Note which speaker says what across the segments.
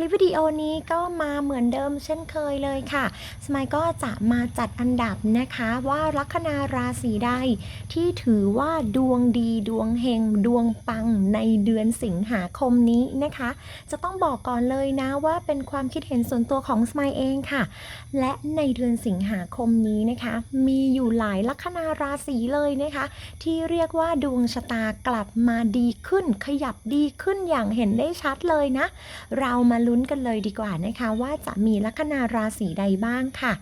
Speaker 1: ลิปวิดีโอนี้ก็มาเหมือนเดิมเช่นเคยเลยค่ะ สมัยก็จะมาจัดอันดับนะคะว่าลัคนาราศีใดที่ถือว่าดวงดีดวงเฮงดวงปังในเดือนสิงหาคมนี้นะคะ จะต้องบอกก่อนเลยนะว่าเป็นความคิดเห็นส่วนตัวของสมัยเองค่ะ และในเดือนสิงหาคมนี้นะคะ มีอยู่หลายลัคนาราศีเลยนะคะ ที่เรียกว่าดวงชะตากลับมาดีขึ้น ขยับดีขึ้นอย่างเห็นได้ชัดเลยนะ เรามาลุ้นกันเลยดีกว่านะคะ ว่าจะมีลัคนาราศีใดบ้างค่ะ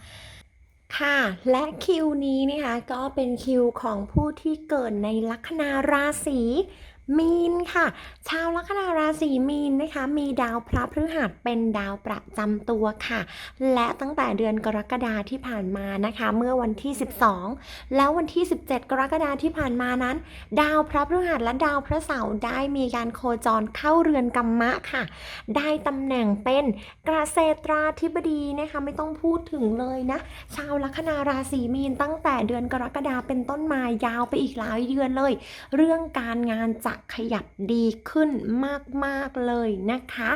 Speaker 1: ค่ะและคิวนี้นะคะก็เป็นคิวของผู้ที่เกิดในลัคนาราศี มีนค่ะ ชาวลัคนาราศีมีนนะคะ มีดาวพระพฤหัสเป็นดาวประจำตัวค่ะ และตั้งแต่เดือนกรกฎาที่ผ่านมานะคะ เมื่อวันที่ 12 แล้ววันที่ 17 กรกฎาที่ผ่านมานั้น ดาวพระพฤหัสและดาวพระเสาร์ได้มีการโคจรเข้าเรือนกัมมะค่ะ ได้ตำแหน่งเป็นกระเกษตราธิบดีนะคะไม่ต้องพูดถึงเลยนะ ชาวลัคนาราศีมีนตั้งแต่เดือนกรกฎาเป็นต้นมายาวไปอีกหลายเดือนเลย เรื่องการงานจะขยับดีขึ้นมาก ๆ เลยนะคะ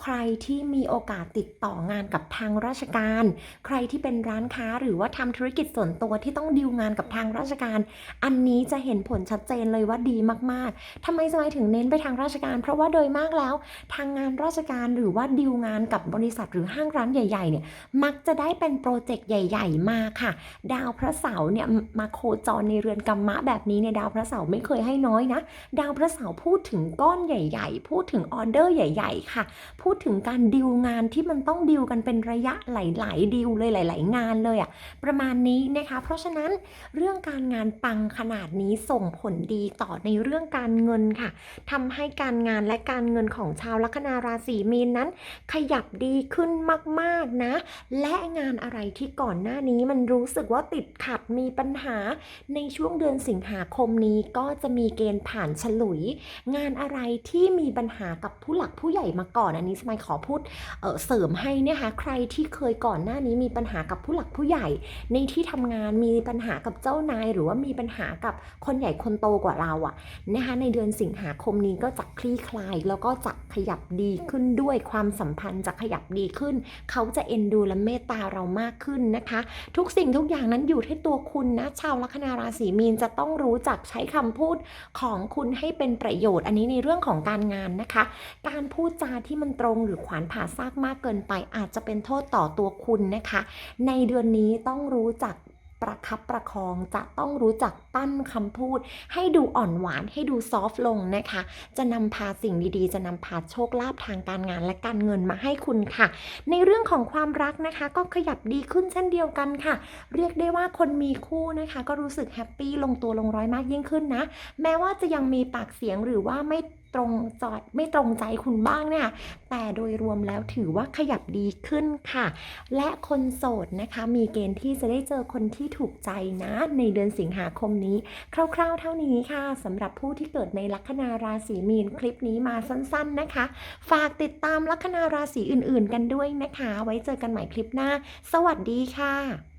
Speaker 1: ใครที่มีโอกาสติดต่องานกับทางราชการ ใครที่เป็นร้านค้าหรือว่าทำธุรกิจส่วนตัวที่ต้องดีลงานกับทางราชการ อันนี้จะเห็นผลชัดเจนเลยว่าดีมากๆทำไมสมัยถึงเน้นไปทางราชการ เพราะว่าโดยมากแล้ว ทางงานราชการหรือว่าดีลงานกับบริษัทหรือห้างร้านใหญ่ๆเนี่ยมักจะได้เป็นโปรเจกต์ใหญ่ ๆ มาค่ะ ดาวพระเสาร์เนี่ยมาโคจรในเรือนกรรมะแบบนี้เนี่ยดาวพระเสาร์ไม่เคยให้น้อยนะ ดาวพระเสาร์พูดถึงก้อนใหญ่ ๆ พูดถึงออเดอร์ใหญ่ ๆ ค่ะ พูดถึงการดิวงานที่มันต้องดิวกันเป็นระยะหลาย ๆ ดิวเลยหลาย ๆ งานเลยอะประมาณนี้นะคะ เพราะฉะนั้นเรื่องการงานปังขนาดนี้ส่งผลดีต่อในเรื่องการเงินค่ะทำให้การงานและการเงินของชาวลัคนาราศีมีนนั้น ขยับดีขึ้นมากๆนะ และงานอะไรที่ก่อนหน้านี้มันรู้สึกว่าติดขัดมีปัญหาในช่วงเดือนสิงหาคมนี้ก็จะมีเกณฑ์ผ่านฉลุยงานอะไรที่มีปัญหากับผู้หลักผู้ใหญ่มาก่อนอันนี้สมัยขอพูดเเสริมให้นี่ยค่ะใครที่เคยก่อนหน้านี้มีปัญหากับผู้หลักผู้ใหญ่ ในที่ทำงานมีปัญหากับเจ้านาย หรือว่ามีปัญหากับคนใหญ่คนโตกว่าเราอะนะคะในเดือนสิงหาคมนี้ก็จะคลี่คลาย แล้วก็จะขยับดีขึ้นด้วยความสัมพันธ์จะขยับดีขึ้น เขาจะเอ็นดูและเมตตาเรามากขึ้นนะคะ ทุกสิ่งทุกอย่างนั้นอยู่ที่ตัวคุณนะชาวลัคนาราศีมีนจะต้องรู้จักใช้คำพูดของคุณให้เป็นประโยชน์ อันนี้ในเรื่องของการงานนะคะ การพูดจาที่มันตรงหรือขวานผ่าซากมากเกินไป อาจจะเป็นโทษต่อตัวคุณนะคะ ในเดือนนี้ต้องรู้จัก ประคับประคองจะต้องรู้จักปั้นคำพูด ให้ดูอ่อนหวานให้ดูซอฟต์ลงนะคะ จะนำพาสิ่งดีๆ จะนำพาโชคลาภทางการงานและการเงินมาให้คุณค่ะ ในเรื่องของความรักนะคะ ก็ขยับดีขึ้นเช่นเดียวกันค่ะ เรียกได้ว่าคนมีคู่นะคะ ก็รู้สึกแฮปปี้ลงตัวลงร้อยมากยิ่งขึ้นนะ แม้ว่าจะยังมีปากเสียงหรือว่าไม่ ตรงจอดไม่ตรงใจคุณบ้างเนี่ยแต่โดยรวมแล้วถือว่าขยับดีขึ้นค่ะ และคนโสดนะคะ มีเกณฑ์ที่จะได้เจอคนที่ถูกใจนะ ในเดือนสิงหาคมนี้ คร่าวๆ เท่านี้ค่ะสำหรับผู้ที่เกิดในลัคนาราศีมีนคลิปนี้มาสั้นๆนะคะ ฝากติดตามลัคนาราศีอื่นๆ กันด้วยนะคะ ไว้เจอกันใหม่คลิปหน้า สวัสดีค่ะ